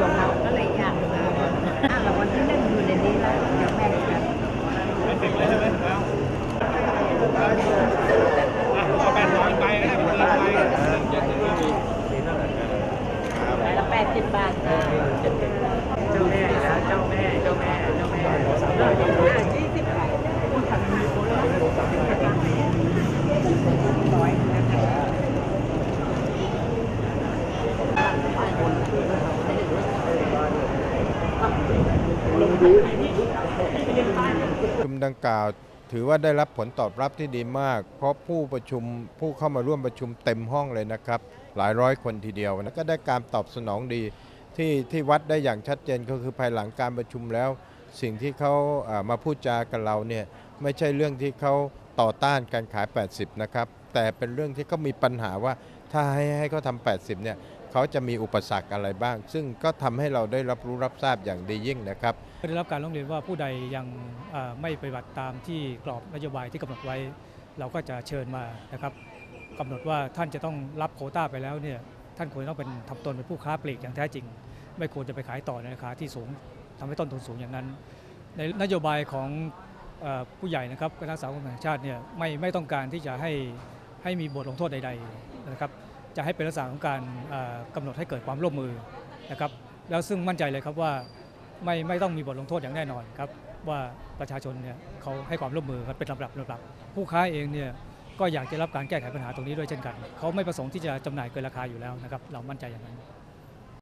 ของเราก็เลยอยากมาอะรางวันที่หนึ่งอยู่ในนี้แล้วเดี๋ยวแบ่งกันไม่ถึงเลยใช่ไหมแล้วเอาแปดร้อยไปก็ได้ผมเกินไปยังไม่มี ใบละแปดสิบบาทค่ะ เจ้าแม่นะเจ้าแม่เจ้าแม่เจ้าแม่ ยี่สิบบาทร้อยนะคะ ประ ชุมดังกล่าวถือว่าได้รับผลตอบรับที่ดีมาก เพราะผู้ประชุมผู้เข้ามาร่วมประชุมเต็มห้องเลยนะครับ หลายร้อยคนทีเดียวแล้วก็ได้การตอบสนองดีที่ที่วัดได้อย่างชัดเจนก็คือภายหลังการประชุมแล้ว สิ่งที่เขาเอ่อมาพูดจากับเราเนี่ยไม่ใช่เรื่องที่เขาต่อต้านการขาย 80 นะครับ แต่เป็นเรื่องที่เขามีปัญหาว่าถ้าให้ให้เขาทำ80 เนี่ย เขาจะมีอุปสรรคอะไรบ้าง ซึ่งก็ทำให้เราได้รับรู้รับทราบอย่างดียิ่งนะครับได้รับการร้องเรียนว่าผู้ใดยังไม่ปฏิบัติตามที่กรอบนโยบายที่กำหนดไว้ เราก็จะเชิญมานะครับกำหนดว่าท่านจะต้องรับโควต้าไปแล้วเนี่ยท่านควรต้องเป็นทำตนเป็นผู้ค้าปลีกอย่างแท้จริง ไม่ควรจะไปขายต่อในราคาที่สูงทำให้ต้นทุนสูงอย่างนั้น ในนโยบายของผู้ใหญ่นะครับคณะสาวงแห่งชาติเนี่ยไม่ไม่ต้องการที่จะให้ให้มีบทลงโทษใด ๆนะครับ จะให้เป็นลักษณะของการเอ่อกำหนดให้เกิดความร่วมมือนะครับแล้วซึ่งมั่นใจเลยครับว่าไม่ไม่ต้องมีบทลงโทษอย่างแน่นอนครับว่าประชาชนเนี่ยเขาให้ความร่วมมือกันเป็นลำดับลำดับผู้ค้าเองเนี่ยก็อยากจะรับการแก้ไขปัญหาตรงนี้ด้วยเช่นกัน เขาไม่ประสงค์ที่จะจำหน่ายเกินราคาอยู่แล้วนะครับ เรามั่นใจอย่างนั้น